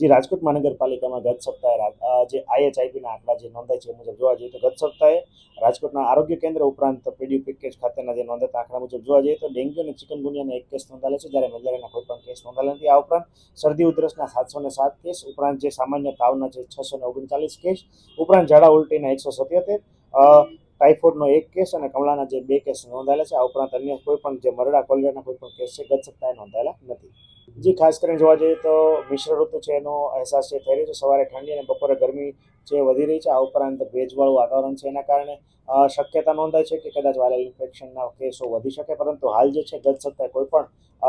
જે રાજકોટ મહાનગરપાલિકામાં ગત સપ્તાહે જે આઈએચઆઈપીના આંકડા જે નોંધાય છે મુજબ જોવા જઈએ તો ગત સપ્તાહે રાજકોટના આરોગ્ય કેન્દ્ર ઉપરાંત પીડી પેકેજ ખાતેના જે નોંધાતા આંકડા મુજબ જોવા જઈએ તો ડેન્ગ્યુ અને ચિકનગુનિયાના એક કેસ નોંધાયેલો છે, જ્યારે મેલેરિયાના કોઈ પણ કેસ નોંધાયેલા નથી. આ ઉપરાંત શરદી ઉધરસના સાતસો ને સાત કેસ, ઉપરાંત જે સામાન્ય તાવના છે છસો ને ઓગણચાલીસ કેસ, ઉપરાંત ઝાડા ઉલટીના એકસો સત્યોતેર ટાઇફોઇડનો એક કેસ અને કમળાના જે બે કેસ નોંધાયેલા છે. આ ઉપરાંત અન્ય કોઈ પણ જે મરડા, કોલેરાના કોઈ પણ કેસ છે, ગત સપ્તાહે નોંધાયેલા નથી. જે, ખાસ કરીને જોવા જઈએ તો મિશ્ર ઋતુ છે એનો અહેસાસ છે થઈ રહ્યો છે, સવારે ઠંડી અને બપોરે ગરમી જે વધી રહી છે, આ ઉપરાંત ભેજવાળું વાતાવરણ છે એના કારણે શક્યતા નોંધાય છે કે કદાચ વાયરલ ઇન્ફેક્શનના કેસો વધી શકે, પરંતુ હાલ જે છે, ગત સપ્તાહે કોઈ પણ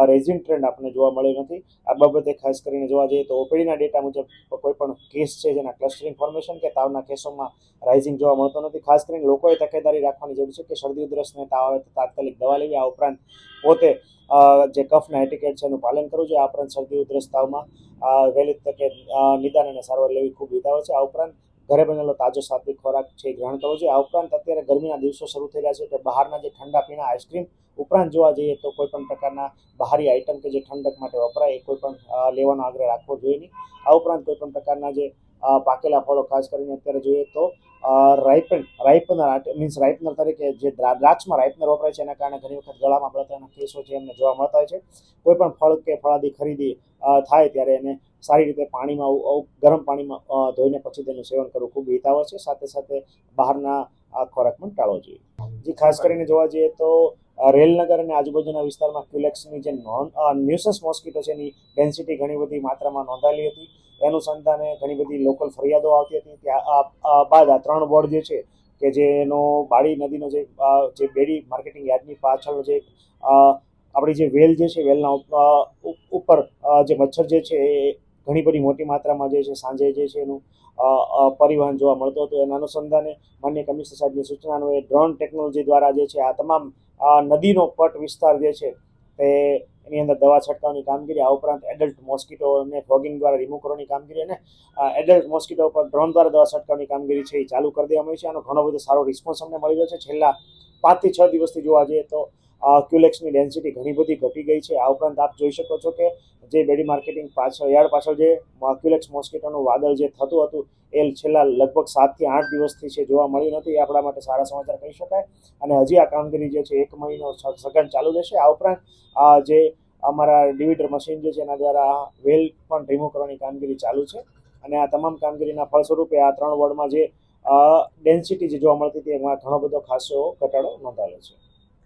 રેઝિંગ ટ્રેન્ડ આપણને જોવા મળ્યો નથી. આ બાબતે ખાસ કરીને જોવા જઈએ તો ઓપીડીના ડેટા મુજબ કોઈ પણ કેસ છે જેના ક્લસ્ટરિંગ ફોર્મેશન કે તાવના કેસોમાં રાઇઝિંગ જોવા મળતો નથી. ખાસ કરીને લોકોએ તકેદારી રાખવાની જરૂર છે કે શરદી ઉધરસને તાવ આવે તો તાત્કાલિક દવા લેવી. આ ઉપરાંત પોતે જે કફના એટિકેટ છે એનું પાલન કરવું જોઈએ. આ ઉપરાંત શરદી, ઉધરસ, તાવમાં વહેલી તકે નિદાન અને સારવાર લેવી ખૂબ હિતાવ છે. આ ઉપરાંત ઘરે બનેલો તાજો સાત્વિક ખોરાક છે ગ્રહણ કરવો જોઈએ. આ ઉપરાંત અત્યારે ગરમીના દિવસો શરૂ થઈ રહ્યા છે એટલે બહારના જે ઠંડા પીણા આઈસ્ક્રીમ ઉપરાંત જોવા જઈએ તો કોઈ પણ પ્રકારના બહારી આઇટમ કે જે ઠંડક માટે વપરાય એ કોઈ પણ લેવાનો આગ્રહ રાખવો જોઈએ નહીં. આ ઉપરાંત કોઈ પણ પ્રકારના જે પાકેલા ફળો ખાસ કરીને અત્યારે જોઈએ તો રાઇપન રાઇપનર મીન્સ રાઇપનર તરીકે જે દ્રા- દ્રાક્ષમાં રાઇપનર વપરાય છે, એના કારણે ઘણી વખત ગળામાં બળતરાના કેસો છે એમને જોવા મળતા હોય છે. કોઈ પણ ફળ કે ફળાદી ખરીદી થાય ત્યારે એને સારી રીતે પાણીમાં ગરમ પાણીમાં ધોઈને પછી તેનું સેવન કરવું ખૂબ હિતાવ છે. સાથે સાથે બહારના આ ખોરાક પણ ટાળવો જોઈએ. જે, ખાસ કરીને જોવા જઈએ તો રેલનગર અને આજુબાજુના વિસ્તારમાં ક્યુલેક્સની જે નોન ન્યુસસ મોસ્કીટો છે એની ડેન્સિટી ઘણી બધી માત્રામાં નોંધાયેલી હતી. એનું અનુસંધાને ઘણી બધી લોકલ ફરિયાદો આવતી હતી. ત્યાં બાદ આ ત્રણ બોર્ડ જે છે કે જેનો બાળી નદીનો જે જે બેડી માર્કેટિંગ યાર્ડની પાછળ જે આપણી જે વેલ જે છે, વેલના ઉપર જે મચ્છર જે છે એ ઘણી બધી મોટી માત્રામાં જે છે, સાંજે જે છે એનું પરિવહન જોવા મળતું હતું. એના અનુસંધાને માન્ય કમિશનર સાહેબની સૂચનાનું એ ડ્રોન ટેકનોલોજી દ્વારા જે છે, આ તમામ નદીનો પટ વિસ્તાર જે છે, તે એની અંદર દવા છંટકાવની કામગીરી, આ ઉપરાંત એડલ્ટ મોસ્કીટોને ફોગિંગ દ્વારા રિમૂવ કરવાની કામગીરી અને એડલ્ટ મોસ્કીટો પર ડ્રોન દ્વારા દવા છંટકાવની કામગીરી છે, એ ચાલુ કરી દેવામાં આવી છે. આનો ઘણો બધો સારો રિસ્પોન્સ અમને મળી રહ્યો છે. છેલ્લા પાંચથી છ દિવસથી જોવા જઈએ તો ક્યુલેક્સની ડેન્સિટી ઘણી બધી ઘટી ગઈ છે. આ ઉપરાંત આપ જોઈ શકો છો કે જે બેડી માર્કેટિંગ પાછળ, યાર્ડ પાછળ જે ક્યુલેક્સ મોસ્કીટોનું વાદળ જે થતું હતું, એ છેલ્લા લગભગ સાતથી આઠ દિવસથી છે, જોવા મળ્યું નથી. એ આપણા માટે સારા સમાચાર કહી શકાય. અને હજી આ કામગીરી જે છે, એક મહિનો સઘન ચાલુ રહેશે. આ ઉપરાંત જે અમારા ડિવિડર મશીન જે છે, એના દ્વારા વેલ પણ રિમૂવ કરવાની કામગીરી ચાલુ છે. અને આ તમામ કામગીરીના ફળ સ્વરૂપે આ ત્રણ વોર્ડમાં જે ડેન્સિટી જે જોવા મળતી હતી, એમાં ઘણો બધો ખાસો ઘટાડો નોંધાયેલો છે.